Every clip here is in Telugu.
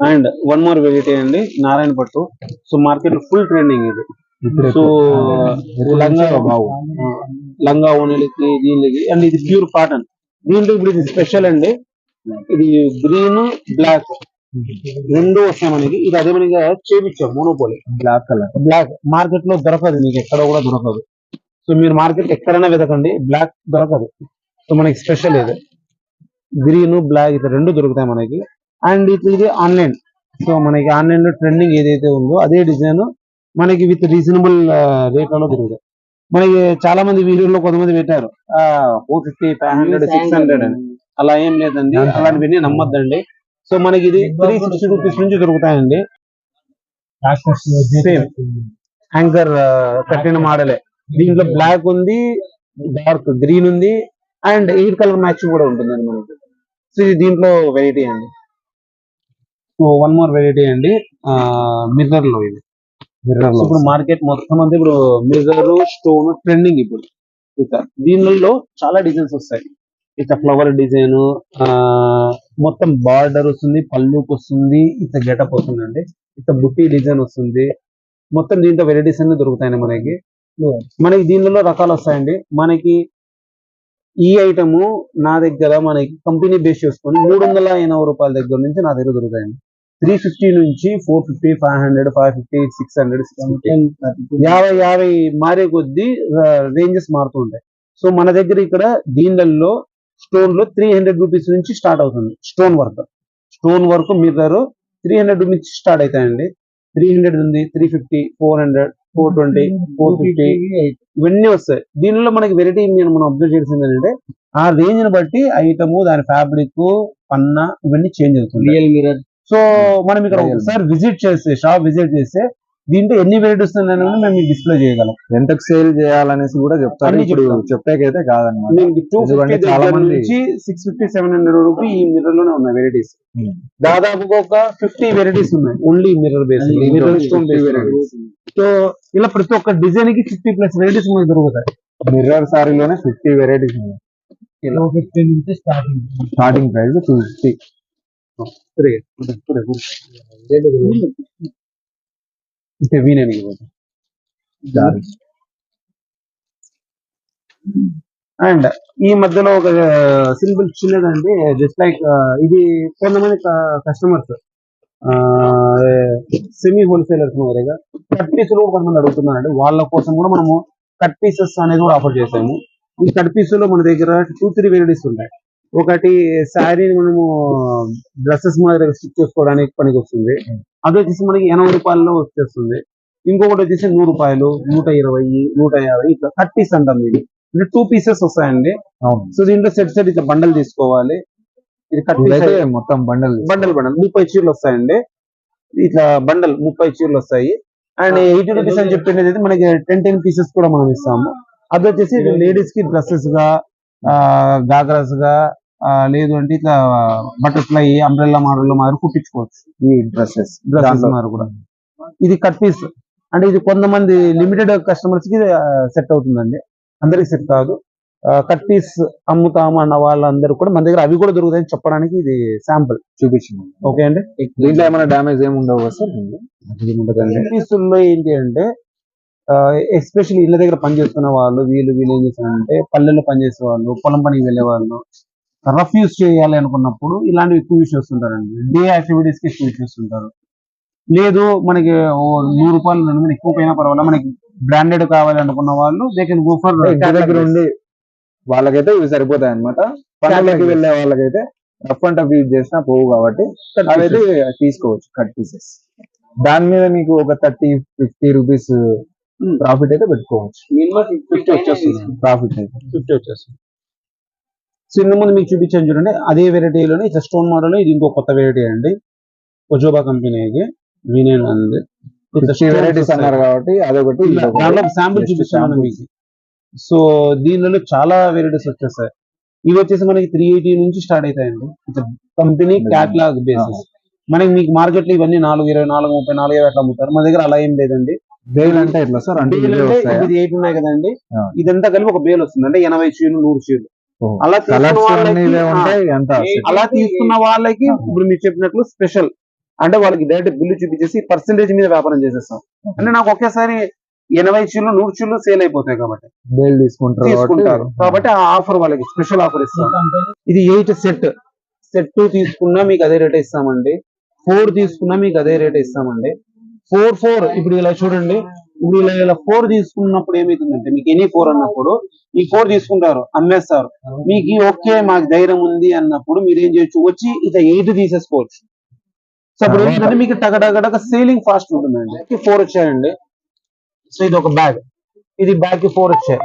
అండ్ వన్ మోర్ వెరైటీ అండి నారాయణ పట్టు. సో మార్కెట్ ఫుల్ ట్రెండింగ్ ఇది. సో లంగా బావు. లంగా ఓనీలకి దీనికి అండ్ ఇది ప్యూర్ కాటన్ దీంట్లో ఇప్పుడు ఇది స్పెషల్ అండి. ఇది గ్రీన్ బ్లాక్ రెండు వస్తాయి మనకి. ఇది అదే మనకి చేపించాం మోనోపోలి బ్లాక్ కలర్ బ్లాక్ మార్కెట్లో దొరకదు మీకు ఎక్కడ కూడా దొరకదు. సో మీరు మార్కెట్ ఎక్కడైనా వెతకండి బ్లాక్ దొరకదు. సో మనకి స్పెషల్ ఇది. గ్రీన్ బ్లాక్ ఇది రెండు దొరుకుతాయి మనకి. అండ్ ఇది ఇది ఆన్లైన్ సో మనకి ఆన్లైన్లో ట్రెండింగ్ ఏదైతే ఉందో అదే డిజైన్ మనకి విత్ రీజనబుల్ రేట్లలో దొరుకుతాయి. మనకి చాలా మంది వీడియోలో కొంతమంది పెట్టారు. Four fifty five hundred six hundred అని. అలా ఏం లేదండి. అలాంటివన్నీ నమ్మద్దండి. సో మనకి ఇది త్రీ సిక్స్టీ రూపీస్ నుంచి దొరుకుతాయండి. సేమ్ యాంకర్ కట్టిన మోడలే దీంట్లో బ్లాక్ ఉంది డార్క్ గ్రీన్ ఉంది అండ్ ఎయిట్ కలర్ మ్యాచింగ్ కూడా ఉంటుందండి మనకి. సో ఇది దీంట్లో వెరైటీ అండి. వన్ మోర్ వెరైటీ అండి. మిర్రర్లో ఇది. మిర్రర్ ఇప్పుడు మార్కెట్ మొత్తం అంతా ఇప్పుడు మిర్రర్ స్టోన్ ట్రెండింగ్ ఇప్పుడు. ఇక దీనిలో చాలా డిజైన్స్ వస్తాయి. ఇక ఫ్లవర్ డిజైన్ మొత్తం బార్డర్ వస్తుంది పళ్ళుకి వస్తుంది ఇక గెటప్ వస్తుందండి ఇక బుట్టి డిజైన్ వస్తుంది. మొత్తం దీంట్లో వెరైటీస్ అన్ని దొరుకుతాయండి మనకి. మనకి దీనిలో రకాలు వస్తాయండి. మనకి ఈ ఐటమ్ నా దగ్గర మనకి కంపెనీ బేస్ చేసుకొని మూడు వందల ఎనభై రూపాయల దగ్గర నుంచి నా దగ్గర దొరుకుతాయండి. త్రీ ఫిఫ్టీ నుంచి four fifty five hundred five fifty six hundred six fifty యాభై యాభై మారే కొద్దీ రేంజెస్ మారుతూ ఉంటాయి. సో మన దగ్గర ఇక్కడ దీనిలలో స్టోన్లో త్రీ హండ్రెడ్ రూపీస్ నుంచి స్టార్ట్ అవుతుంది. Stone work. Stone work mirror three hundred నుంచి స్టార్ట్ అవుతాయండి. త్రీ హండ్రెడ్ ఉంది three fifty four hundred four twenty four fifty. ఇవన్నీ వస్తాయి. దీనిలో మనకి వెరైటీ మనం అబ్జర్వ్ చేసింది ఏంటంటే ఆ రేంజ్ని బట్టి ఐటమ్ దాని ఫ్యాబ్రిక్ పన్న ఇవన్నీ చేంజ్ అవుతుంది. రియల్ మిరర్ సో మనం ఇక్కడ. ఒకసారి విజిట్ చేస్తే షాప్ విజిట్ చేస్తే దీంట్లో ఎన్ని వెరైటీస్ ఉన్నాయని మేము డిస్ప్లే చేయగలం. ఎంతకు సేల్ చేయాలనేసి కూడా చెప్తారు. అన్ని ఇప్పుడు. చెప్పేకైతే కాదనమాట. చాలా మంది- six fifty seven hundred rupee ఈ మిర్రర్లోనే ఉన్నాయి వెరైటీస్. దాదాపుగా ఒక ఫిఫ్టీ వెరైటీస్ ఉన్నాయి. Only mirror base mirror stone 50 base varieties. So ఇలా ప్రతి ఒక్క డిజైన్కి ఫిఫ్టీ ప్లస్ వెరైటీస్ మనకి దొరుకుతాయి. మిర్రర్ సారీలోనే ఫిఫ్టీ వెరైటీస్ ఉన్నాయి. ఫిఫ్టీ నుంచి starting starting price two fifty and ఈ మధ్యలో ఒక సింపుల్ చిన్నదండి జస్ట్ లైక్ ఇది కొంతమంది కస్టమర్స్ సెమీ హోల్సేలర్స్ దగ్గర కట్ పీసులు కొంతమంది అడుగుతున్నారండి వాళ్ళ కోసం కూడా మనము కట్ పీసెస్ అనేది కూడా ఆఫర్ చేసాము ఈ కట్ పీసులో మన దగ్గర టూ త్రీ వెరైటీస్ ఉంటాయి. ఒకటి శారీని మనము డ్రెస్సెస్ మాదిరిగా స్టిచ్ చేసుకోవడానికి పనికి వస్తుంది. అది వచ్చేసి మనకి ఎనభై రూపాయల్లో వచ్చేస్తుంది. ఇంకొకటి వచ్చేసి నూరు రూపాయలు నూట ఇరవై నూట యాభై ఇట్లా పీస్ అంటాం ఇది. అంటే టూ పీసెస్ వస్తాయండి. సో దీంట్లో సెట్ సెట్ ఇట్లా బండల్ తీసుకోవాలి. ఇది మొత్తం బండల్ బండల్ బండల్. ముప్పై చీరలు వస్తాయండి. ఇట్లా బండల్ ముప్పై చీరలు వస్తాయి. అండ్ ఎయిటీ రూపీస్ అని చెప్పినది మనకి టెన్ టెన్ పీసెస్ కూడా మనం ఇస్తాము. అది వచ్చేసి లేడీస్కి డ్రెస్సెస్గా గాగ్రాస్గా లేదు అంటే ఇట్లా బటర్ఫ్లై అంబ్రెల్లా మోడల్ మాదిరి కుట్టించుకోవచ్చు. ఈ డ్రెస్సెస్. డ్రెస్సెస్ మాదిరి కూడా. ఇది కట్ పీస్. అంటే ఇది కొంతమంది లిమిటెడ్ కస్టమర్స్కి సెట్ అవుతుందండి. అందరికి సెట్ కాదు. కట్ పీస్ అమ్ముతాము అన్న వాళ్ళందరూ కూడా మన దగ్గర అవి కూడా దొరుకుతాయని చెప్పడానికి ఇది శాంపుల్ చూపించింది ఓకే అండి? దీంట్లో ఏమైనా డ్యామేజ్ ఏమి ఉండవు సార్? పీసుల్లో ఏంటి అంటే ఎస్పెషల్లీ ఇళ్ళ దగ్గర పనిచేస్తున్న వాళ్ళు వీళ్ళు వీళ్ళు ఏం చేస్తారంటే పల్లెల్లో పనిచేసే వాళ్ళు పొలం పనికి వెళ్ళే వాళ్ళు రఫ్ యూస్ చేయాలి అనుకున్నప్పుడు ఇలాంటివి ఎక్కువ యూస్ చేస్తుంటారండి. డే యాక్టివిటీస్కి ఎక్కువ యూస్ చేస్తుంటారు. లేదు మనకి ఓ నూరు రూపాయలు రెండు వందలు ఎక్కువ పోయినా పర్వాలేదు. మనకి బ్రాండెడ్ కావాలి అనుకున్న వాళ్ళు దే కెన్ గో ఫర్ దగ్గర ఉండి వాళ్ళకైతే ఇవి సరిపోతాయి అనమాట పనులకి. వెళ్ళే వాళ్ళకైతే రఫ్ అండ్ టఫ్ యూజ్ చేసినా పోవు కాబట్టి అవైతే తీసుకోవచ్చు కట్ పీసెస్ దాని మీద మీకు ఒక థర్టీ ఫిఫ్టీ రూపీస్ ప్రాఫిట్ అయితే పెట్టుకోవచ్చు. ఫిఫ్టీ వచ్చేస్తుంది. ప్రాఫిట్ అయితే. ఫిఫ్టీ వచ్చేస్తుంది. సో ఇంత ముందు మీకు చూపించాను చూడండి. అదే వెరైటీలోనే ఇట్లా స్టోన్ మోడల్ ఇది ఇంకో కొత్త వెరైటీ అండి. ఒజోబా కంపెనీకి వినేన్ ఉంది. వెరైటీస్ అన్నారు కాబట్టి అదొకటి. దాంట్లో శాంపుల్ చూపిస్తాను. మీకు. సో దీనిలో చాలా వెరైటీస్ వచ్చేస్తాయి. ఇవి వచ్చేసి మనకి త్రీ ఎయిటీ నుంచి స్టార్ట్ అవుతాయండి. కంపెనీ క్యాట్లాగ్ బేసిస్ మనకి మీకు మార్కెట్లో ఇవన్నీ నాలుగు ఇరవై నాలుగు ముప్పై నాలుగు అట్లా అమ్ముతారు. మన దగ్గర అలా ఏం లేదండి. బేల్ అంటే ఎట్లా సార్? అంటే ఎయిట్ ఉన్నాయి కదండి. ఆ. ఇదంతా కలిపి ఒక బేల్ వస్తుంది. అంటే ఎనభై చీరలు నూరు చీరలు. అలా తీసుకున్న వాళ్ళకి అలా తీసుకున్న వాళ్ళకి ఇప్పుడు మీరు చెప్పినట్లు స్పెషల్. అంటే వాళ్ళకి డైరెక్ట్ బిల్లు చూపించేసి పర్సంటేజ్ మీద వ్యాపారం చేసేస్తాం. అంటే నాకు ఒకేసారి ఎనభై చీలు నూరు చీలు సేల్ అయిపోతాయి కాబట్టి. బేల్ తీసుకుంటారు తీసుకుంటారు. కాబట్టి ఆ ఆఫర్ వాళ్ళకి స్పెషల్ ఆఫర్ ఇస్తాం. ఇది ఎయిట్ సెట్. సెట్ తీసుకున్నా మీకు అదే రేట్ ఇస్తామండి. ఫోర్ తీసుకున్నా మీకు అదే రేట్ ఇస్తామండి. ఫోర్ ఫోర్ ఇప్పుడు ఇలా చూడండి. ఇప్పుడు ఇలా ఇలా ఫోర్ తీసుకున్నప్పుడు ఏమైతుందంటే మీకు ఎనీ ఫోర్ అన్నప్పుడు ఈ ఫోర్ తీసుకుంటారు అమ్మేస్తారు. మీకు ఓకే మాకు ధైర్యం ఉంది అన్నప్పుడు మీరు ఏం చేయొచ్చు? వచ్చి ఇక ఎయిట్ తీసేసుకోవచ్చు. సో అప్పుడు ఏంటంటే మీకు టగడగడగ సేలింగ్ ఫాస్ట్ ఉంటుందండి. ఫోర్ వచ్చాయండి. సో ఇది ఒక బ్యాగ్ ఇది బ్యాగ్కి ఫోర్ వచ్చాయి.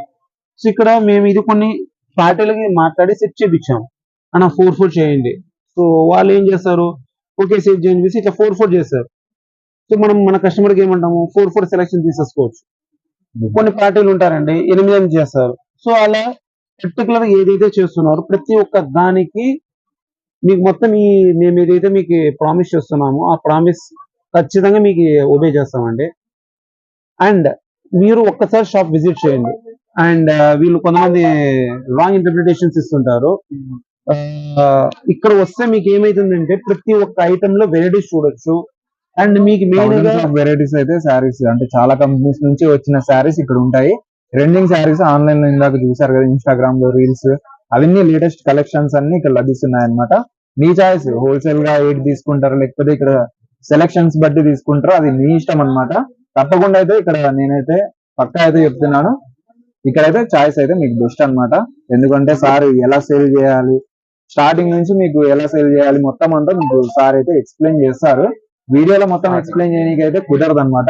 సో ఇక్కడ మేము ఇది కొన్ని పార్టీలకి మాట్లాడి సెట్ చేపించాము. అన్న ఫోర్ ఫోర్ చేయండి. సో వాళ్ళు ఏం చేస్తారు? ఓకే సెట్ చేయండి ఇట్లా ఫోర్ ఫోర్ చేస్తారు. సో మనం మన కస్టమర్కి ఏమంటాము? ఫోర్ ఫోర్ సెలెక్షన్ తీసేసుకోవచ్చు. కొన్ని పార్టీలు ఉంటారండి. ఎనిమిది ఎనిమిది చేస్తారు. సో అలా పర్టికులర్ ఏదైతే చేస్తున్నారో ప్రతి ఒక్క దానికి మీకు మొత్తం ఈ మేము ఏదైతే మీకు ప్రామిస్ చేస్తున్నామో ఆ ప్రామిస్ ఖచ్చితంగా మీకు ఒబే చేస్తామండి. అండ్ మీరు ఒక్కసారి షాప్ విజిట్ చేయండి. అండ్ వీళ్ళు కొంతమంది రాంగ్ ఇంటర్ప్రిటేషన్స్ ఇస్తుంటారు. ఆ, ఇక్కడ వస్తే మీకు ఏమైతుందంటే ప్రతి ఒక్క ఐటమ్లో వెరైటీస్ చూడొచ్చు. అండ్ మీకు మెయిన్ వెరైటీస్ అయితే శారీస్ అంటే చాలా కంపెనీస్ నుంచి వచ్చిన శారీస్ ఇక్కడ ఉంటాయి. ట్రెండింగ్ శారీస్ ఆన్లైన్లో ఇందాక చూసారు కదా ఇన్స్టాగ్రామ్లో రీల్స్ అవన్నీ లేటెస్ట్ కలెక్షన్స్ అన్ని ఇక్కడ లభిస్తున్నాయి అన్నమాట మీ చాయిస్ హోల్సేల్గా ఎయిట్ తీసుకుంటారు లేకపోతే ఇక్కడ సెలెక్షన్స్ బట్టి తీసుకుంటారు అది మీ ఇష్టం అన్నమాట. తప్పకుండా అయితే ఇక్కడ నేనైతే పక్కా అయితే చెప్తున్నాను. ఇక్కడైతే చాయిస్ అయితే మీకు బెస్ట్ అన్నమాట. ఎందుకంటే సార్ ఎలా సేల్ చేయాలి స్టార్టింగ్ నుంచి మీకు ఎలా సేల్ చేయాలి మొత్తం అంతా మీకు సార్ అయితే ఎక్స్ప్లెయిన్ చేస్తారు. వీడియోలో మొత్తం ఎక్స్ప్లెయిన్ చేయడానికి అయితే కుదరదు అనమాట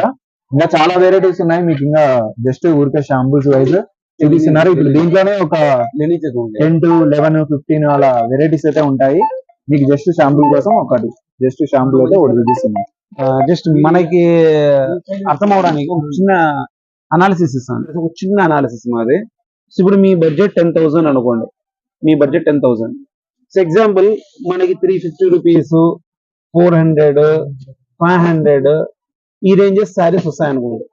ఇంకా చాలా వెరైటీస్ ఉన్నాయి. మీకు ఇంకా జస్ట్ ఊరికే షాంపూస్ వైజ్ చూపిస్తున్నారు ఇప్పుడు దీంట్లోనే ఒక టెన్ టు లెవెన్ ఫిఫ్టీన్ అలా వెరైటీస్ అయితే ఉంటాయి. మీకు జస్ట్ షాంపూ కోసం ఒకటి. జస్ట్ షాంపూ అయితే ఒకటి చూపిస్తున్నాయి జస్ట్ మనకి అర్థం అవడానికి ఒక చిన్న అనాలిసిస్ ఇస్తాను. ఒక చిన్న అనాలిసిస్ మాది. ఇప్పుడు మీ బడ్జెట్ టెన్ థౌసండ్ అనుకోండి. మీ budget ten thousand so example మనకి three fifty rupees four hundred five hundred ఈ రేంజెస్ శారీస్ వస్తాయి అనుకోండి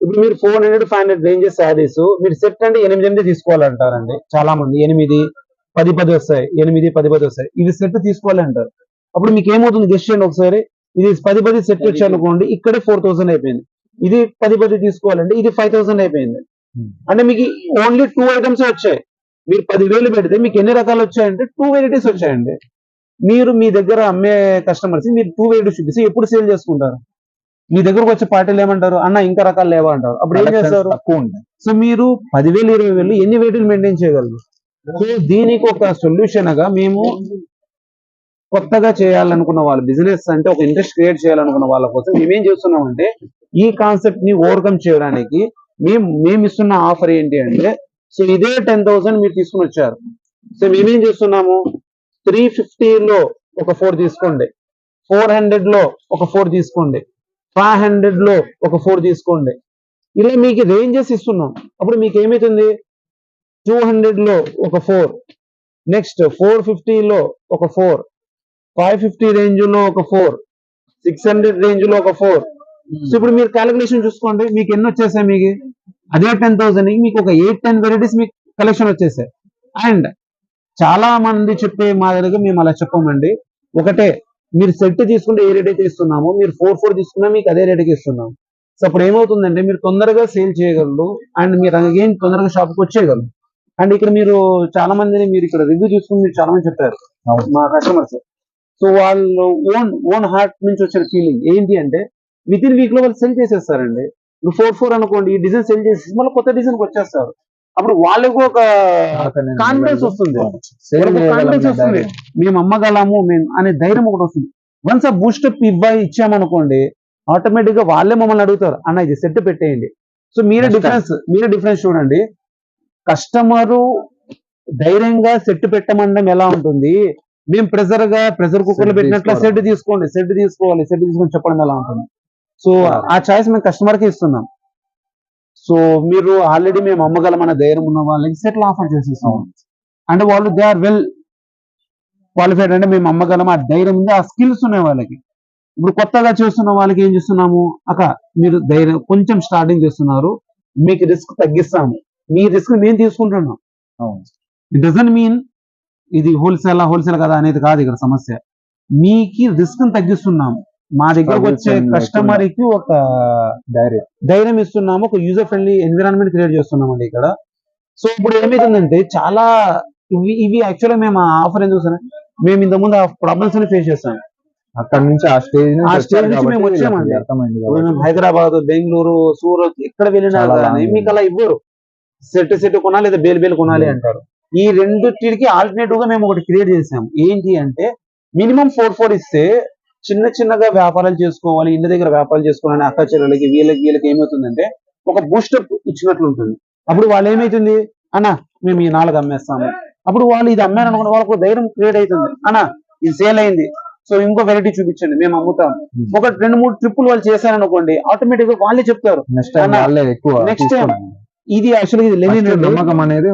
ఇప్పుడు మీరు four hundred five hundred ranges saris మీరు సెట్ అంటే ఎనిమిది ఎనిమిది తీసుకోవాలంటారండి. చాలా మంది ఎనిమిది పది పది వస్తాయి. ఎనిమిది పది పది వస్తాయి. ఇది సెట్ తీసుకోవాలి అంటారు అప్పుడు మీకు ఏమవుతుంది గెస్ట్ చేయండి ఒకసారి. ఇది పది పది సెట్ వచ్చి అనుకోండి ఇక్కడే ఫోర్ థౌసండ్ అయిపోయింది. ఇది పది పది తీసుకోవాలంటే ఇది ఫైవ్ థౌసండ్ అయిపోయింది. అంటే మీకు ఓన్లీ టూ ఐటమ్స్ వచ్చాయి. మీరు పదివేలు పెడితే మీకు ఎన్ని రకాలు వచ్చాయంటే టూ వెరైటీస్ వచ్చాయండి. మీరు మీ దగ్గర అమ్మే కస్టమర్స్ మీరు టూ వెరైటీస్ చూపిస్తే ఎప్పుడు సేల్ చేసుకుంటారు? మీ దగ్గరకు వచ్చే పార్టీలు ఏమంటారు? అన్న ఇంకా రకాలు లేవా అంటారు. అప్పుడు ఏం చేస్తారు? తక్కువ ఉంటాయి. సో మీరు పదివేలు ఇరవై వేలు ఎన్ని వెయిట్లు మెయింటైన్ చేయగలరు? సో దీనికి ఒక సొల్యూషన్గా మేము కొత్తగా చేయాలనుకున్న వాళ్ళ బిజినెస్ అంటే ఒక ఇంట్రెస్ట్ క్రియేట్ చేయాలనుకున్న వాళ్ళ కోసం మేమేం చేస్తున్నామంటే ఈ కాన్సెప్ట్ని ఓవర్కమ్ చేయడానికి మేము మేము ఇస్తున్న ఆఫర్ ఏంటి అంటే సో ఇదే టెన్ థౌసండ్ మీరు తీసుకుని వచ్చారు. సో మేమేం చేస్తున్నాము? త్రీ లో ఒక ఫోర్ తీసుకోండి. ఫోర్ హండ్రెడ్లో ఒక ఫోర్ తీసుకోండి. ఫైవ్ హండ్రెడ్లో ఒక ఫోర్ తీసుకోండి. ఇలా మీకు రేంజెస్ ఇస్తున్నాం. అప్పుడు మీకు ఏమవుతుంది టూ హండ్రెడ్లో ఒక ఫోర్ నెక్స్ట్ ఫోర్లో ఒక ఫోర్ ఫైవ్ ఫిఫ్టీ రేంజ్లో ఒక ఫోర్ సిక్స్ హండ్రెడ్ రేంజ్లో ఒక ఫోర్ సో ఇప్పుడు మీరు క్యాలిక్యులేషన్ చూసుకోండి. మీకు ఎన్ని వచ్చేసాయి మీకు? అదే టెన్ థౌసండ్ మీకు ఒక ఎయిట్ టెన్ వెరైటీస్ మీకు కలెక్షన్ వచ్చేసాయి. అండ్ చాలా మంది చెప్పే మా దగ్గర మేము అలా చెప్పమండి. ఒకటే మీరు సెట్ తీసుకుంటే ఏ రేట్ అయితే ఇస్తున్నామో మీరు ఫోర్ ఫోర్ తీసుకున్నా మీకు అదే రేట్కి ఇస్తున్నాం. సో అప్పుడు ఏమవుతుందంటే మీరు తొందరగా సేల్ చేయగలరు అండ్ మీరు అగైన్ తొందరగా షాప్కి వచ్చేయగలరు. అండ్ ఇక్కడ మీరు చాలా మందిని మీరు ఇక్కడ రివ్యూ తీసుకుని మీరు చాలా మంది చెప్పారు. మా కస్టమర్స్ సో వాళ్ళు ఓన్ ఓన్ హార్ట్ నుంచి వచ్చిన ఫీలింగ్ ఏంటి అంటే విత్ ఇన్ వీక్లో వాళ్ళు సెల్ చేసేస్తారండి. ఫోర్ ఫోర్ అనుకోండి ఈ డిజైన్ సెల్ చేసి మళ్ళీ కొత్త డిజైన్ వచ్చేస్తారు. అప్పుడు వాళ్ళకు ఒక కాన్ఫిడెన్స్ వస్తుంది. కాన్ఫిడెన్స్ వస్తుంది. మేము అమ్మగలము మేము అనే ధైర్యం ఒకటి వస్తుంది. వన్స్ ఆ బూస్టప్ ఇవ్వ ఇచ్చామనుకోండి ఆటోమేటిక్గా వాళ్ళే మమ్మల్ని అడుగుతారు అన్న ఇది సెట్ పెట్టేయండి. సో మీరే డిఫరెన్స్ మీరే డిఫరెన్స్ చూడండి. కస్టమరు ధైర్యంగా సెట్ పెట్టమనడం ఎలా ఉంటుంది? మేము ప్రెజర్గా ప్రెజర్ కుక్కర్లో పెట్టినట్లు. సెట్ తీసుకోండి సెట్ తీసుకోవాలి సెట్ తీసుకొని చెప్పడం ఎలా ఉంటుంది? సో ఆ. చాయిస్ మేము కస్టమర్కి ఇస్తున్నాం. సో మీరు ఆల్రెడీ మేము అమ్మగలమన్న ధైర్యం ఉన్న వాళ్ళకి సెట్లు ఆఫర్ చేసేస్తాం అంటే వాళ్ళు దే ఆర్ వెల్ క్వాలిఫైడ్ అంటే మేము అమ్మగలం ఆ ధైర్యం ఉంది ఆ స్కిల్స్ ఉన్నాయి వాళ్ళకి. ఇప్పుడు కొత్తగా చేస్తున్న వాళ్ళకి ఏం చేస్తున్నాము? అక్క మీరు ధైర్యం కొంచెం స్టార్టింగ్ చేస్తున్నారు మీకు రిస్క్ తగ్గిస్తాము. మీ రిస్క్ మేము తీసుకుంటున్నాం. ఇట్ డజంట్ మీన్ ఇది హోల్సేల్ హోల్సేల్ కదా అనేది కాదు ఇక్కడ సమస్య. మీకు రిస్క్ తగ్గిస్తున్నాము. మా దగ్గరకు వచ్చే ఏం కస్టమర్కి ఒక డైరీ ధైర్యం ఇస్తున్నాము ఒక యూజర్ ఫ్రెండ్లీ ఎన్విరాన్మెంట్ క్రియేట్ చేస్తున్నామండి ఇక్కడ. సో ఇప్పుడు ఏమైతుందంటే చాలా ఇవి ఇవి యాక్చువల్గా మేము ఆఫర్ ఎందుకు సార్ మేము ఇంత ముందు ఆ ప్రాబ్లమ్స్ అని ఫేస్ చేస్తాం అక్కడ నుంచి ఆ స్టేజ్ ఆ stage నుంచి మేము వచ్చామండి. మేము హైదరాబాద్ బెంగళూరు సూరత్ ఎక్కడ వెళ్ళినా కానీ మీకు అలా ఇవ్వరు. సెట్ సెట్ కొనాలి లేదా బేలు బేలు కొనాలి Hmm. అంటారు. ఈ రెండిటికి ఆల్టర్నేటివ్గా మేము ఒకటి క్రియేట్ చేసాం. ఏంటి అంటే మినిమం ఫోర్ ఫోర్ ఇస్తే చిన్న చిన్నగా వ్యాపారాలు చేసుకోవాలి ఇంటి దగ్గర వ్యాపారాలు చేసుకోవాలని అక్క చెల్లెలకి వీళ్ళకి వీళ్ళకి ఏమవుతుందంటే ఒక బూస్టప్ ఇచ్చినట్లు ఉంటుంది అప్పుడు వాళ్ళు ఏమైతుంది? అన్న మేము ఈ నాలుగు అమ్మేస్తాము. అప్పుడు వాళ్ళు ఇది అమ్మారు అనుకున్న వాళ్ళకు ధైర్యం క్రియేట్ అవుతుంది. అన్న ఇది సేల్ అయింది. సో ఇంకో వెరైటీ చూపించండి మేము అమ్ముతాం. Hmm. ఒక రెండు మూడు ట్రిప్పులు వాళ్ళు చేశారనుకోండి ఆటోమేటిక్గా వాళ్ళే చెప్తారు. Next time. ఇది యాక్చువల్గా ఇది First నమ్మకం అనేది.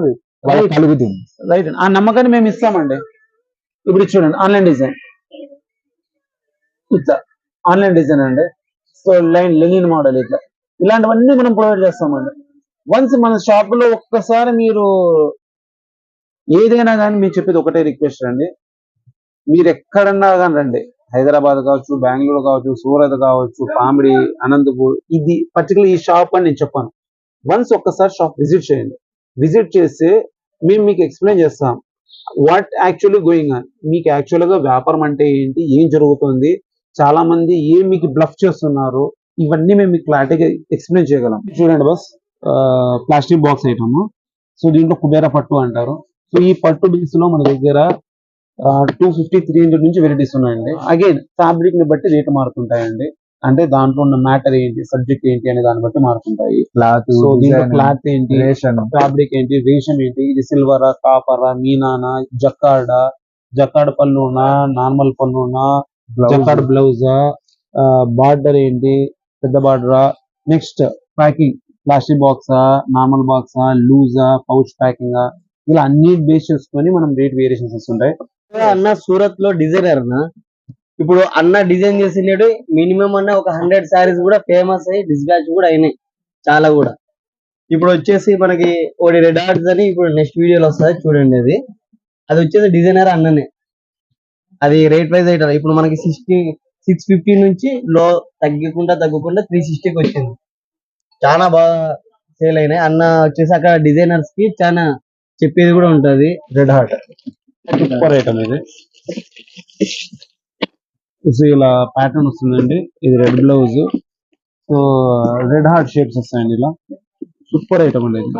కలుగుతుంది. రైట్ ఆ నమ్మకాన్ని మేము ఇస్తామండి. ఇప్పుడు చూడండి ఆన్లైన్ డిజైన్ ఇట్లా ఆన్లైన్ డిజైన్ అండి. సో లైన్ లెనిన్ మోడల్ ఇట్లా. ఇలాంటివన్నీ మనం ప్రొవైడ్ చేస్తామండి. వన్స్ మన షాప్లో ఒక్కసారి మీరు ఏదైనా కానీ మీరు చెప్పేది ఒకటే రిక్వెస్ట్ అండి మీరు ఎక్కడన్నా కానీ రండి. హైదరాబాద్ కావచ్చు బెంగళూరు కావచ్చు సూరత్ కావచ్చు పామిడి అనంతపూర్ ఇది పర్టికులర్ ఈ షాప్ అని నేను చెప్పాను. వన్స్ ఒక్కసారి షాప్ విజిట్ చేయండి. విజిట్ చేస్తే మేము మీకు ఎక్స్ప్లెయిన్ చేస్తాం. What actually going on? మీకు యాక్చువల్గా వ్యాపారం అంటే ఏంటి? ఏం జరుగుతుంది? చాలా మంది ఏం మీకు బ్లఫ్ చేస్తున్నారు? ఇవన్నీ మేము మీకు క్లారిటీగా ఎక్స్ప్లెయిన్ చేయగలం. చూడండి బస్ ప్లాస్టిక్ బాక్స్ ఐటమ్. సో దీంట్లో కుబేర పట్టు అంటారు. సో ఈ పట్టు బేస్లో మన దగ్గర టూ ఫిఫ్టీ త్రీ హండ్రెడ్ నుంచి వెరైటీస్ ఉన్నాయండి. అగైన్ ఫ్యాబ్రిక్ని బట్టి రేటు మారుతుంటాయండి. అంటే దాంట్లో ఉన్న మ్యాటర్ ఏంటి? సబ్జెక్ట్ ఏంటి? అనే దాన్ని బట్టి మారుతుంటాయి. క్లాత్ సో దీంట్లో క్లాత్ ఏంటి? రేషన్. ఫ్యాబ్రిక్ ఏంటి? రేషం ఏంటి? ఇది సిల్వరా కాపరా మీనానా జక్కాడా జక్కాడ పళ్ళునా నార్మల్ పళ్ళునా జక్కాడ బ్లౌజా బార్డర్ ఏంటి పెద్ద బార్డరా నెక్స్ట్ ప్యాకింగ్ ప్లాస్టిక్ బాక్సా నార్మల్ బాక్సా లూజా పౌచ్ ప్యాకింగ్ ఇలా అన్ని బేస్ చేసుకొని మనం రేట్ వేరియేషన్స్ వస్తుంటాయి. అన్న సూరత్లో డిజైనర్ అన్న ఇప్పుడు అన్న డిజైన్ చేసినాడు మినిమం అన్న ఒక హండ్రెడ్ సారీస్ కూడా ఫేమస్ అయ్యి డిస్పాచ్ కూడా అయినాయి చాలా కూడా. ఇప్పుడు వచ్చేసి మనకి ఒకటి రెడ్ ఆర్ట్స్ అని ఇప్పుడు నెక్స్ట్ వీడియోలో వస్తుంది చూడండి అది. అది వచ్చేసి డిజైనర్ అన్ననే. అది రేట్ వైజ్ అయితే ఇప్పుడు మనకి సిక్స్టీ సిక్స్ ఫిఫ్టీ నుంచి లో తగ్గకుండా తగ్గకుండా త్రీ సిక్స్టీకి వచ్చింది. చాలా బాగా సేల్ అయినాయి. అన్న వచ్చేసి అక్కడ డిజైనర్స్కి చాలా చెప్పేది కూడా ఉంటది. రెడ్ హార్ట్ సూపర్ ఐటమ్ ఇది ఇలా ప్యాటర్న్ వస్తుందండి. ఇది red blouse so red heart shapes వస్తాయండి ఇలా. సూపర్ ఐటమ్ అండి ఇది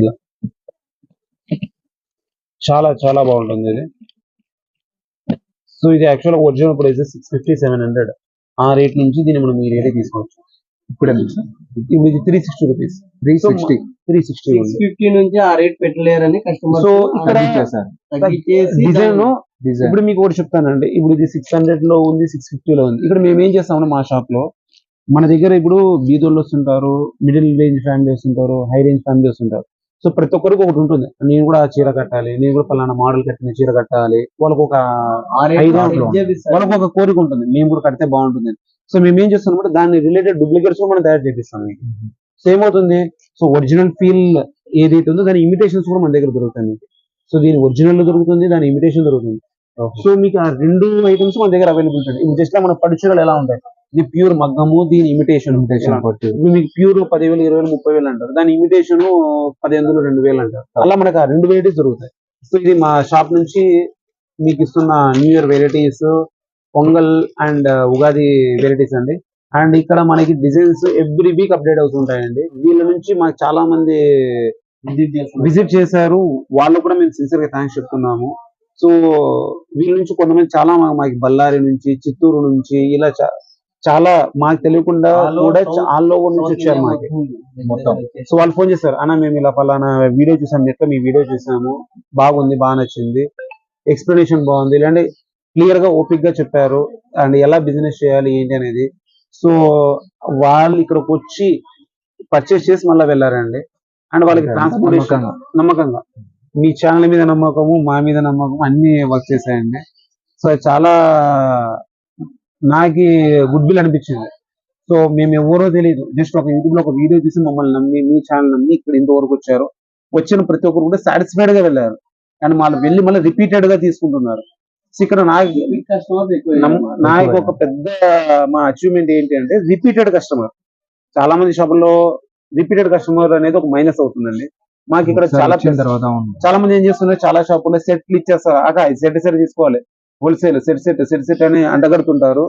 ఇలా. చాలా చాలా బాగుంటుంది ఇది. సో ఇది actual original price six fifty seven hundred ఆ రేట్ నుంచి దీన్ని మనం ఈ రేట్ తీసుకోవచ్చు. ఇప్పుడు ఇప్పుడు ఇది three sixty rupees three sixty three sixty six fifty నుంచి ఆ రేట్ పెట్టలేరని కస్టమర్ సో ఇక్కడ డిజైన్ ఇప్పుడు మీకు ఒకటి చెప్తానండి. ఇప్పుడు ఇది సిక్స్ హండ్రెడ్లో ఉంది సిక్స్ ఫిఫ్టీ లో ఉంది. ఇక్కడ మేము ఏం చేస్తామంటే మా షాప్లో మన దగ్గర ఇప్పుడు బీదోళ్ళు వస్తుంటారు మిడిల్ రేంజ్ ఫ్యామిలీ వస్తుంటారు హై రేంజ్ ఫ్యామిలీ వస్తుంటారు. సో ప్రతి ఒక్కరికి ఒకటి ఉంటుంది. నేను కూడా చీర కట్టాలి నేను కూడా పలానా మోడల్ కట్టిన చీర కట్టాలి. వాళ్ళకు ఒక. వాళ్ళకు ఒక కోరిక ఉంటుంది. మేము కూడా కడితే బాగుంటుంది. సో మేము ఏం చేస్తాం అంటే దాన్ని రిలేటెడ్ డూప్లికేట్స్ కూడా మనం తయారు చేపిస్తాం మీకు సో ఏమవుతుంది? సో ఒరిజినల్ ఫీల్ ఏదైతే ఉందో దాని ఇమిటేషన్స్ కూడా మన దగ్గర దొరుకుతాయి. సో దీని ఒరిజినల్ దొరుకుతుంది దాని ఇమిటేషన్ దొరుకుతుంది. సో మీకు ఆ రెండు ఐటమ్స్ మన దగ్గర అవైలబుల్ ఉంటుంది ఇప్పుడు జస్ట్ మన పట్టు చీరలు ఎలా ఉంటాయి? ఇది ప్యూర్ మగ్గము దీని ఇమిటేషన్ ఇమిటేషన్ ఇప్పుడు మీకు ప్యూర్ పదివేలు ఇరవై వేలు ముప్పై వేలు అంటారు. దాని ఇమిటేషన్ పదిహేను వందలు రెండు వేలు అంటారు. అలా మనకు ఆ రెండు వెరైటీస్ దొరుకుతాయి. సో ఇది మా షాప్ నుంచి మీకు ఇస్తున్న new year varieties Pongal and Ugadi varieties అండి. అండ్ ఇక్కడ మనకి డిజైన్స్ ఎవ్రీ వీక్ అప్డేట్ అవుతుంటాయండి. వీళ్ళ నుంచి మాకు చాలా మంది విజిట్ చేశారు. వాళ్ళు కూడా మేము సిన్సియర్గా థ్యాంక్స్ చెప్తున్నాము. సో వీళ్ళ నుంచి కొంతమంది చాలా మాకు బళ్ళారి నుంచి చిత్తూరు నుంచి ఇలా చాలా మాకు తెలియకుండా కూడా నుంచి వచ్చారు మాకు. మొత్తం. సో వాళ్ళు ఫోన్ చేస్తారు అన్న మేము ఇలా పలానా వీడియో చూసాం నెట్ మీ వీడియో చూసాము. బాగుంది బాగా నచ్చింది. ఎక్స్ప్లెనేషన్ బాగుంది. ఇలాంటి క్లియర్గా ఓపిక్గా చెప్పారు. అండ్ ఎలా బిజినెస్ చేయాలి ఏంటి అనేది. సో వాళ్ళు ఇక్కడికి వచ్చి పర్చేస్ చేసి మళ్ళీ వెళ్ళారండి. అండ్ వాళ్ళకి. ట్రాన్స్పోర్టేషన్ నమ్మకంగా. మీ ఛానల్ మీద నమ్మకము మా మీద నమ్మకం అన్ని వర్క్ చేశాయండి. సో చాలా నాకు గుడ్ విల్ అనిపించింది. సో మేము ఎవరో తెలియదు జస్ట్ ఒక యూట్యూబ్లో ఒక వీడియో చూసి మమ్మల్ని నమ్మి మీ ఛానల్ నమ్మి ఇక్కడ ఇంతవరకు వచ్చారు. వచ్చిన ప్రతి ఒక్కరు కూడా సాటిస్ఫైడ్గా వెళ్ళారు. కానీ వాళ్ళు వెళ్ళి మళ్ళీ రిపీటెడ్గా తీసుకుంటున్నారు. సో ఇక్కడ నాకు నాకు ఒక పెద్ద మా అచీవ్మెంట్ ఏంటి అంటే రిపీటెడ్ కస్టమర్ చాలా మంది షాపుల్లో రిపీటెడ్ కస్టమర్ అనేది ఒక మైనస్ అవుతుందండి. మాకు ఇక్కడ చాలా వచ్చిన తర్వాత ఉంది. చాలా మంది ఏం చేస్తున్నారు? చాలా షాపుల్లో సెట్లు ఇచ్చేస్తారు. అక్క సెట్ సెట్ తీసుకోవాలి. Wholesale set set set set అని అంటగడుతుంటారు.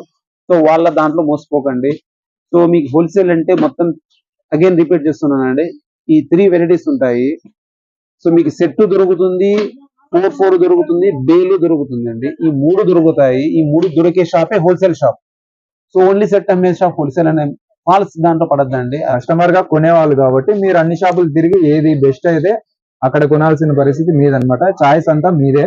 సో వాళ్ళ దాంట్లో మోసపోకండి. సో మీకు హోల్సేల్ అంటే మొత్తం అగైన్ రిపీట్ చేస్తున్నానండి. ఈ త్రీ వెరైటీస్ ఉంటాయి. సో మీకు సెట్ దొరుకుతుంది ఫోర్ ఫోర్ దొరుకుతుంది డైలీ దొరుకుతుంది అండి ఈ మూడు దొరుకుతాయి. ఈ మూడు దొరికే షాపే wholesale shop so only set అమ్మే షాప్ హోల్సేల్ అనే ఫాల్స్ దాంట్లో పడద్దండి. కస్టమర్గా కొనేవాళ్ళు కాబట్టి మీరు అన్ని షాపులు తిరిగి ఏది బెస్ట్ అయితే అక్కడ కొనాల్సిన పరిస్థితి మీదన్నమాట. చాయిస్ అంతా మీదే.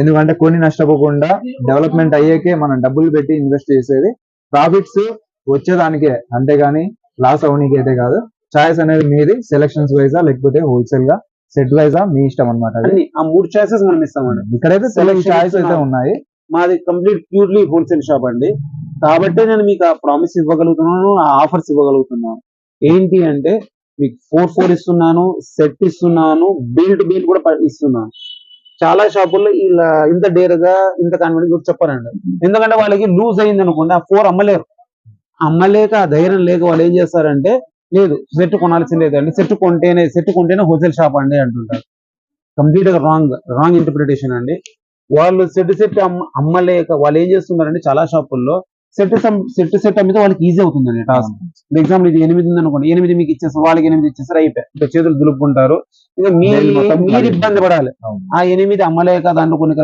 ఎందుకంటే కొన్ని నష్టపోకుండా డెవలప్మెంట్ అయ్యేకే మనం డబ్బులు పెట్టి ఇన్వెస్ట్ చేసేది. ప్రాఫిట్స్ వచ్చేదానికే అంతేగాని లాస్ అవనీకి అయితే కాదు. చాయిస్ అనేది మీది సెలక్షన్స్ వైజా లేకపోతే హోల్సేల్గా సెట్ వైజా మీ ఇష్టం అనమాట ఆ మూడు చాయిసెస్ మనం ఇస్తామండి. ఇక్కడైతే Selection చాయిస్ అయితే. ఉన్నాయి. మాది కంప్లీట్ ప్యూర్లీ హోల్సేల్ షాప్ అండి. కాబట్టి నేను మీకు ఆ ప్రామిస్ ఇవ్వగలుగుతున్నాను ఆ ఆఫర్స్ ఇవ్వగలుగుతున్నాను. ఏంటి అంటే మీకు ఫోర్ ఫోర్ ఇస్తున్నాను సెట్ ఇస్తున్నాను బిల్డ్ బిల్ కూడా ఇస్తున్నాను. చాలా షాపుల్లో ఇలా ఇంత డేరుగా ఇంత కాన్ఫిడెంట్ గురించి చెప్పారండి. ఎందుకంటే వాళ్ళకి లూజ్ అయింది అనుకోండి ఆ ఫోర్ అమ్మలేరు. అమ్మలేక ఆ ధైర్యం లేక వాళ్ళు ఏం చేస్తారంటే లేదు సెట్ కొనాల్సింది లేదండి సెట్ కొంటేనే సెట్ కొంటేనే హోల్సేల్ షాప్ అండి అంటుంటారు. కంప్లీట్గా రాంగ్ రాంగ్ ఇంటర్ప్రిటేషన్ అండి. వాళ్ళు సెట్ సెట్ అమ్మ అమ్మలేక వాళ్ళు ఏం చేస్తున్నారంటే చాలా షాపుల్లో సెట్ సెట్ సెట్ అమ్మితే వాళ్ళకి ఈజీ అవుతుందండి టాస్క్ ఫర్ ఎగ్జాంపుల్ ఇది ఎనిమిది ఉంది అనుకోండి ఎనిమిది మీకు ఇచ్చేస్తారు వాళ్ళకి ఎనిమిది ఇచ్చేస్తారు అయిపోయి చేతులు దులుపుకుంటారు. ఇంకా మీరు. ఇబ్బంది పడాలి. ఆ ఎనిమిది అమ్మలేక దాంట్లో కొన్ని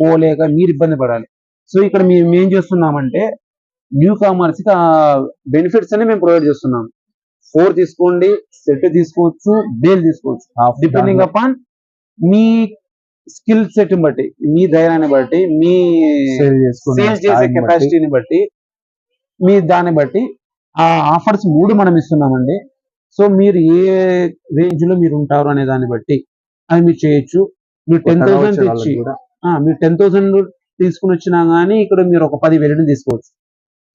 పోలేక మీరు ఇబ్బంది పడాలి. సో ఇక్కడ మేము ఏం చేస్తున్నామంటే న్యూ కామర్స్కి ఆ బెనిఫిట్స్ అని మేము ప్రొవైడ్ చేస్తున్నాం ఫోర్ తీసుకోండి సెట్ తీసుకోవచ్చు బేల్ తీసుకోవచ్చు. డిపెండింగ్ అపాన్ మీ స్కిల్ సెట్ బట్టి మీ ధైర్యాన్ని బట్టి మీ సేల్ చేసే. కెపాసిటీని బట్టి మీ దాన్ని బట్టి ఆ ఆఫర్స్ మూడు మనం ఇస్తున్నామండి. సో మీరు ఏ రేంజ్లో మీరు ఉంటారు అనే దాన్ని బట్టి అది మీరు చేయొచ్చు. మీరు టెన్ థౌసండ్ తెచ్చి మీరు టెన్ థౌసండ్ తీసుకుని వచ్చినా గానీ ఇక్కడ మీరు ఒక పది వెరైటీలు తీసుకోవచ్చు.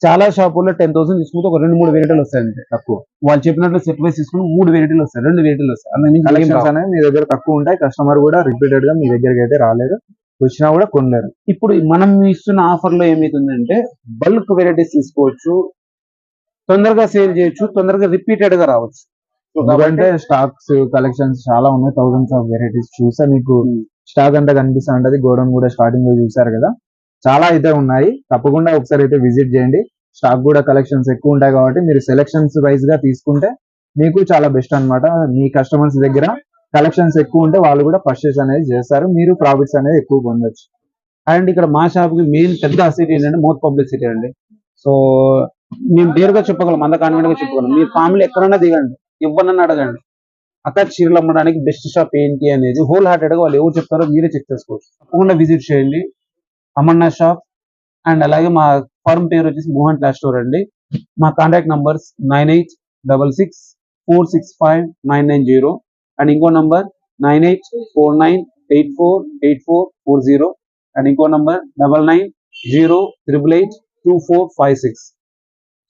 చాలా షాపుల్లో టెన్ థౌసండ్ తీసుకుంటే ఒక రెండు మూడు వెరైటీలు వస్తాయి అంతే తక్కువ. వాళ్ళు చెప్పినట్లు సెట్ వైస్ తీసుకుని మూడు వెరైటీలు వస్తాయి రెండు వెరైటీలు వస్తాయి. కలెక్షన్స్. అనేవి మీ దగ్గర తక్కువ ఉంటాయి కస్టమర్ కూడా రిపీటెడ్గా మీ దగ్గరికి అయితే రాలేదు వచ్చినా కూడా కొనలేరు. ఇప్పుడు మనం ఇస్తున్న ఆఫర్లో ఏమైతుందంటే బల్క్ వెరైటీస్ తీసుకోవచ్చు తొందరగా సేల్ చేయొచ్చు తొందరగా రిపీటెడ్గా రావచ్చు ఎందుకంటే స్టాక్స్ కలెక్షన్స్ చాలా ఉన్నాయి థౌసండ్స్ ఆఫ్ వెరైటీస్ చూస్తే మీకు. Hmm. స్టాక్ అంతా కనిపిస్తా ఉంటది గోడౌన్ కూడా స్టార్టింగ్లో చూసారు కదా. చాలా అయితే ఉన్నాయి. తప్పకుండా ఒకసారి అయితే విజిట్ చేయండి. స్టాక్ కూడా కలెక్షన్స్ ఎక్కువ ఉంటాయి కాబట్టి మీరు సెలెక్షన్స్ వైజ్గా తీసుకుంటే మీకు చాలా బెస్ట్ అన్నమాట. మీ కస్టమర్స్ దగ్గర కలెక్షన్స్ ఎక్కువ ఉంటే వాళ్ళు కూడా పర్చేస్ అనేది చేస్తారు. మీరు ప్రాఫిట్స్ అనేది ఎక్కువ పొందొచ్చు. అండ్ ఇక్కడ మా షాప్కి మెయిన్ పెద్ద సిటీ ఏంటంటే మోత్ పబ్లిసిటీ అండి. సో మేము పేరుగా చెప్పగలం అంత కాన్ఫిడెంట్గా చెప్పగలం. మీ ఫ్యామిలీ ఎక్కడైనా దిగండి ఇవ్వనని అడగండి. అక్క చీరలు అమ్మడానికి బెస్ట్ షాప్ ఏంటి అనేది హోల్ హార్టెడ్గా వాళ్ళు ఎవరు చెప్తారో మీరే చెక్ చేసుకోవచ్చు. తప్పకుండా విజిట్ చేయండి. అమర్నాథ్ షాప్ అండ్ అలాగే మా ఫర్మ్ పేరు వచ్చేసి మోహన్ క్లాస్ స్టోర్ అండి. మా contact numbers nine eight double six four six five nine nine zero and ఇంకో number nine eight four nine eight four eight four four zero and ఇంకో number double nine zero triple eight two four five six.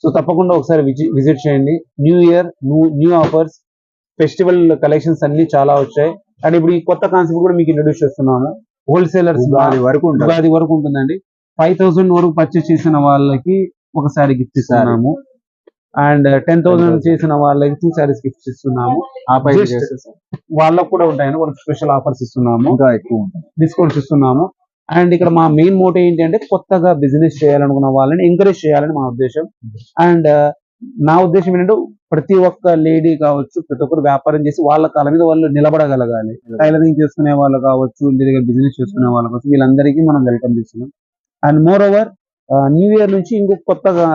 So తప్పకుండా ఒకసారి విజిట్ చేయండి. New year new new offers festival collections అన్ని చాలా వచ్చాయి. అండ్ ఇప్పుడు ఈ కొత్త కాన్సెప్ట్ కూడా మీకు ఇంట్రొడ్యూస్ చేస్తున్నాము. హోల్సేలర్స్ ఉగాది వరకు ఉగాది వరకు ఉంటుందండి. ఫైవ్ థౌసండ్ వరకు పర్చేస్ చేసిన వాళ్ళకి ఒక సారీ గిఫ్ట్ ఇస్తున్నాము. అండ్ టెన్ థౌసండ్ చేసిన వాళ్ళకి టూ సారీస్ గిఫ్ట్స్ ఇస్తున్నాము. వాళ్ళకు కూడా ఉంటాయని వాళ్ళకి స్పెషల్ ఆఫర్స్ ఇస్తున్నాము. ఇంకా ఎక్కువ డిస్కౌంట్స్ ఇస్తున్నాము. అండ్ ఇక్కడ మా మెయిన్ మోటో ఏంటి అంటే కొత్తగా బిజినెస్ చేయాలనుకున్న వాళ్ళని ఎంకరేజ్ చేయాలని మా ఉద్దేశం. అండ్ నా ఉద్దేశం ఏంటంటే ప్రతి ఒక్క లేడీ కావచ్చు ప్రతి ఒక్కరు వ్యాపారం చేసి వాళ్ళ కాళ్ళ మీద వాళ్ళు నిలబడగలగాలి. టైలరింగ్ చేసుకునే వాళ్ళు కావచ్చు దగ్గర బిజినెస్ చేసుకునే వాళ్ళు కావచ్చు వీళ్ళందరికీ మనం వెల్కమ్ చేస్తున్నాం. And more over new year నుంచి ఇంకొక కొత్తగా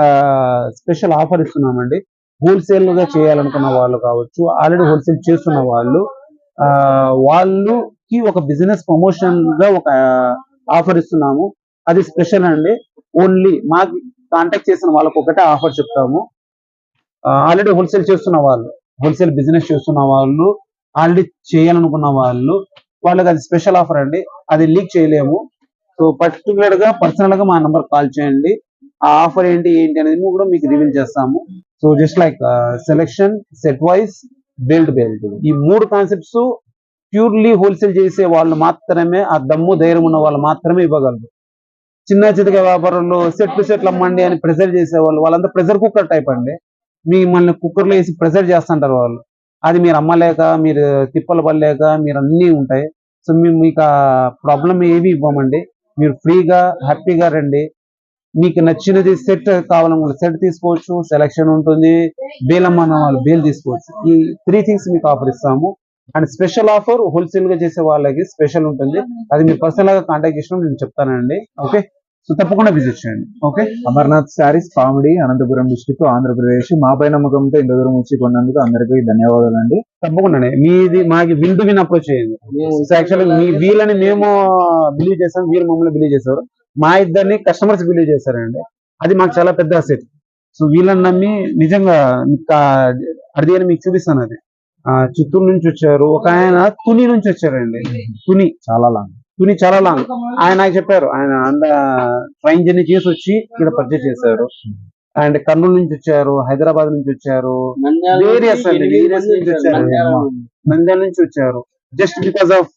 స్పెషల్ ఆఫర్ ఇస్తున్నామండి. హోల్సేల్గా చేయాలనుకున్న వాళ్ళు కావచ్చు ఆల్రెడీ హోల్సేల్ చేస్తున్న వాళ్ళు ఆ, వాళ్ళకి ఒక బిజినెస్ ప్రమోషన్గా ఒక ఆఫర్ ఇస్తున్నాము. అది స్పెషల్ అండి. ఓన్లీ మాకు కాంటాక్ట్ చేసిన వాళ్ళకి ఒకటే ఆఫర్ చెప్తాము. ఆల్రెడీ హోల్సేల్ చేస్తున్న వాళ్ళు హోల్సేల్ బిజినెస్ చేస్తున్న వాళ్ళు ఆల్రెడీ చేయాలనుకున్న వాళ్ళు వాళ్ళకి అది స్పెషల్ ఆఫర్ అండి. అది లీక్ చేయలేము. సో పర్టికులర్గా పర్సనల్గా మా నంబర్ కాల్ చేయండి. ఆ ఆఫర్ ఏంటి ఏంటి అనేది కూడా మీకు రివీల్ చేస్తాము. So just like selection set wise belt belt ఈ మూడు కాన్సెప్ట్స్ ప్యూర్లీ హోల్సేల్ చేసే వాళ్ళు మాత్రమే ఆ దమ్ము ధైర్యం ఉన్న వాళ్ళు మాత్రమే ఇవ్వగలరు. చిన్న చితక వ్యాపారంలో సెట్ టు సెట్లు అమ్మండి అని ప్రెజర్ చేసేవాళ్ళు వాళ్ళంతా ప్రెజర్ కుక్కర్ టైప్ అండి. మిమ్మల్ని కుక్కర్లో వేసి ప్రెజర్ చేస్తుంటారు వాళ్ళు. అది మీరు అమ్మలేక మీరు తిప్పలు పడలేక మీరు అన్నీ ఉంటాయి. సో మేము మీకు ఆ ప్రాబ్లం ఏవి ఇవ్వమండి. మీరు ఫ్రీగా హ్యాపీగా రండి. మీకు నచ్చినది సెట్ కావాలనుకుంటే సెట్ తీసుకోవచ్చు సెలక్షన్ ఉంటుంది బేల్ అమ్మన్న వాళ్ళు బేల్ తీసుకోవచ్చు. ఈ త్రీ థింగ్స్ మీకు ఆఫర్ ఇస్తాము. అండ్ స్పెషల్ ఆఫర్ హోల్సేల్గా చేసే వాళ్ళకి స్పెషల్ ఉంటుంది. అది మీరు పర్సనల్గా కాంటాక్ట్ చేసినప్పుడు నేను చెప్తానండి. ఓకే సో తప్పకుండా విజిట్ చేయండి. ఓకే అమర్నాథ్ శారీస్ కామెడీ అనంతపురం డిస్టిక్ ఆంధ్రప్రదేశ్ మాపై నమ్మకంతో ఇంత దూరం వచ్చి కొన్నందుకు అందరికీ ధన్యవాదాలండి తప్పకుండా మీది మాకి విందు విని అప్రోచ్ చేయండి. యాక్చువల్లీ మీ వీళ్ళని మేము బిలీవ్ చేస్తాం వీళ్ళు మమ్మల్ని బిలీవ్ చేశారు మా ఇద్దరిని కస్టమర్స్ బిలీవ్ చేశారండి. అది మాకు చాలా పెద్ద అసెట్ సో వీళ్ళని నమ్మి నిజంగా అది అని మీకు చూపిస్తాను అది. ఆ, చిత్తూరు నుంచి వచ్చారు. ఒక ఆయన తుని నుంచి వచ్చారండి. తుని. చాలా లాంగ్ తుని చాలా లాంగ్ ఆయన నాకు చెప్పారు ఆయన అంద ట్రైన్ జర్నీ చేసి వచ్చి ఇక్కడ పర్చేస్ చేశారు. అండ్ కర్నూలు నుంచి వచ్చారు హైదరాబాద్ నుంచి వచ్చారు Various అండి, various నుంచి వచ్చారు. నంద్యాల నుంచి. వచ్చారు. జస్ట్ బికాస్ ఆఫ్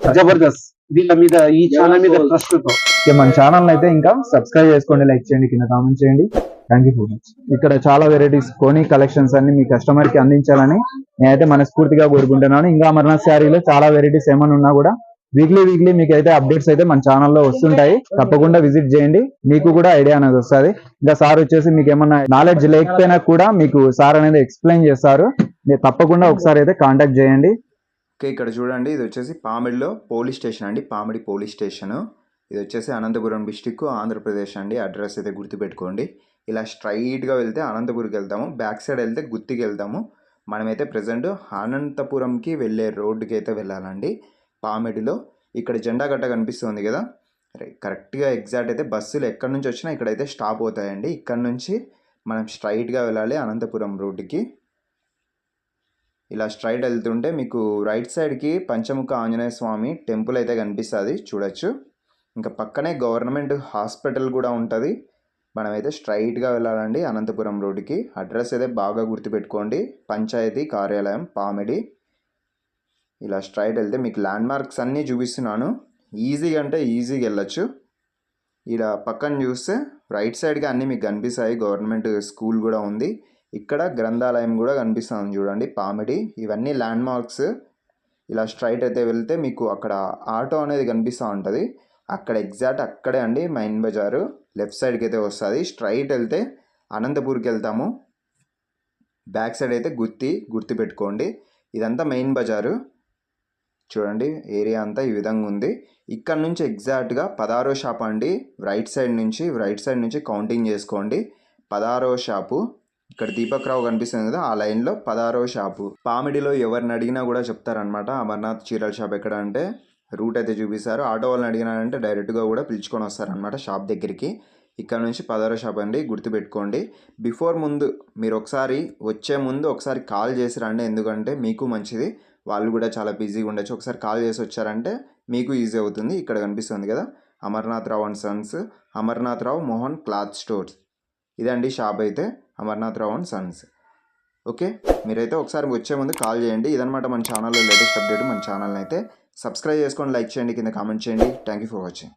జబర్దస్త్ వీళ్ళ మీద ఈ ఛానల్ మీద ట్రస్ట్తో. మన ఛానల్ అయితే ఇంకా సబ్స్క్రైబ్ చేసుకోండి లైక్ చేయండి కింద కామెంట్ చేయండి. థ్యాంక్ యూ ఇక్కడ చాలా వెరైటీస్ కొని కలెక్షన్స్ అన్ని మీ కస్టమర్కి అందించాలని నేనైతే మనస్ఫూర్తిగా కోరుకుంటున్నాను. ఇంకా అమర్నాథ్ శారీలో చాలా వెరైటీస్ ఏమైనా ఉన్నా కూడా వీక్లీ వీక్లీ మీకు అయితే అప్డేట్స్ అయితే మన ఛానల్లో వస్తుంటాయి. తప్పకుండా విజిట్ చేయండి. మీకు కూడా ఐడియా అనేది వస్తుంది. ఇంకా సార్ వచ్చేసి మీకు ఏమన్నా నాలెడ్జ్ లేకపోయినా కూడా మీకు సార్ అనేది ఎక్స్ప్లెయిన్ చేస్తారు. మీరు తప్పకుండా ఒకసారి అయితే కాంటాక్ట్ చేయండి. ఓకే ఇక్కడ చూడండి. ఇది వచ్చేసి పామిడిలో పోలీస్ స్టేషన్ అండి. పామిడి పోలీస్ స్టేషన్ ఇది వచ్చేసి అనంతపురం డిస్టిక్ ఆంధ్రప్రదేశ్ అండి. అడ్రస్ అయితే గుర్తుపెట్టుకోండి. ఇలా స్ట్రైట్గా వెళ్తే అనంతపురంకి వెళ్తాము. బ్యాక్ సైడ్ వెళ్తే గుత్తికి వెళ్తాము. మనమైతే ప్రజెంట్ అనంతపురంకి వెళ్ళే రోడ్డుకి అయితే వెళ్ళాలండి. పామిడిలో. ఇక్కడ జెండా గట్ట కనిపిస్తుంది కదా. కరెక్ట్గా ఎగ్జాక్ట్ అయితే బస్సులు ఎక్కడి నుంచి వచ్చినా ఇక్కడైతే స్టాప్ అవుతాయండి. ఇక్కడ నుంచి మనం స్ట్రైట్గా వెళ్ళాలి అనంతపురం రోడ్డుకి. ఇలా స్ట్రైట్ వెళ్తుంటే మీకు రైట్ సైడ్కి పంచముఖ ఆంజనేయ స్వామి టెంపుల్ అయితే కనిపిస్తుంది. చూడొచ్చు. ఇంకా పక్కనే గవర్నమెంట్ హాస్పిటల్ కూడా ఉంటుంది. మనమైతే స్ట్రైట్గా వెళ్ళాలండి అనంతపురం రోడ్డుకి. అడ్రస్ అయితే బాగా గుర్తుపెట్టుకోండి. పంచాయతీ కార్యాలయం పామిడి. ఇలా స్ట్రైట్ వెళ్తే మీకు ల్యాండ్ మార్క్స్ అన్నీ చూపిస్తున్నాను. ఈజీగా అంటే ఈజీగా వెళ్ళచ్చు. ఇలా పక్కన చూస్తే రైట్ సైడ్గా అన్నీ మీకు కనిపిస్తాయి. గవర్నమెంట్ స్కూల్ కూడా ఉంది. ఇక్కడ గ్రంథాలయం కూడా కనిపిస్తుంది చూడండి పామిడి. ఇవన్నీ ల్యాండ్ మార్క్స్ ఇలా స్ట్రైట్ అయితే వెళ్తే మీకు అక్కడ ఆటో అనేది కనిపిస్తూ ఉంటుంది. అక్కడ ఎగ్జాక్ట్ అక్కడే అండి మైన్ బజారు. లెఫ్ట్ సైడ్కి అయితే వస్తుంది. స్ట్రైట్ వెళ్తే అనంతపూర్కి వెళ్తాము. బ్యాక్ సైడ్ అయితే గుత్తి గుర్తు పెట్టుకోండి. ఇదంతా మెయిన్ బజారు. చూడండి ఏరియా అంతా ఈ విధంగా ఉంది. ఇక్కడ నుంచి ఎగ్జాక్ట్గా పదహారో షాప్ అండి. రైట్ సైడ్ నుంచి రైట్ సైడ్ నుంచి కౌంటింగ్ చేసుకోండి. పదహారో షాపు. ఇక్కడ దీపక్ రావు కనిపిస్తుంది కదా ఆ లైన్లో పదహారో షాపు. పామిడిలో ఎవరిని అడిగినా కూడా చెప్తారనమాట అమర్నాథ్ చీరల షాప్ ఎక్కడ అంటే. రూట్ అయితే చూపిస్తారు. ఆటో వాళ్ళని అడిగినారంటే డైరెక్ట్గా కూడా పిలుచుకొని వస్తారనమాట షాప్ దగ్గరికి. ఇక్కడ నుంచి పదారో షాప్ అండి గుర్తుపెట్టుకోండి. బిఫోర్ ముందు మీరు ఒకసారి వచ్చే ముందు ఒకసారి కాల్ చేసి రండి. ఎందుకంటే మీకు మంచిది. వాళ్ళు కూడా చాలా బిజీగా ఉండొచ్చు. ఒకసారి కాల్ చేసి వచ్చారంటే మీకు ఈజీ అవుతుంది. ఇక్కడ కనిపిస్తుంది కదా Amarnath Rao and sons. Amarnath Rao Mohan cloth stores. ఇదండి షాప్ అయితే Amarnath Rao and sons. Okay? మీరైతే ఒకసారి వచ్చే ముందు కాల్ చేయండి. ఇదనమాట మన ఛానల్లో లేటెస్ట్ అప్డేట్ మన ఛానల్ని అయితే సబ్స్క్రైబ్ చేసుకొని లైక్ చేయండి కింద కామెంట్ చేయండి. Thank you for watching